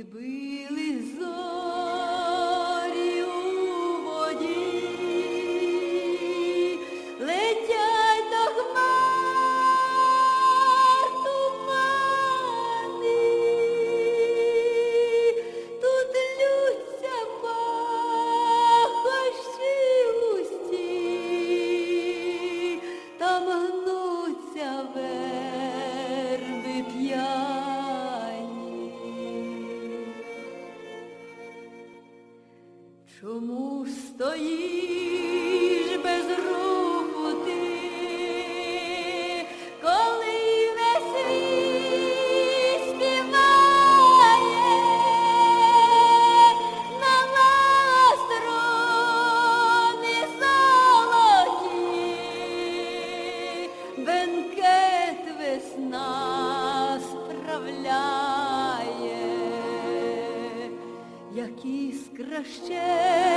Підбили зо. Чому стоїш greszcie.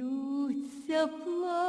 сміються плачуть.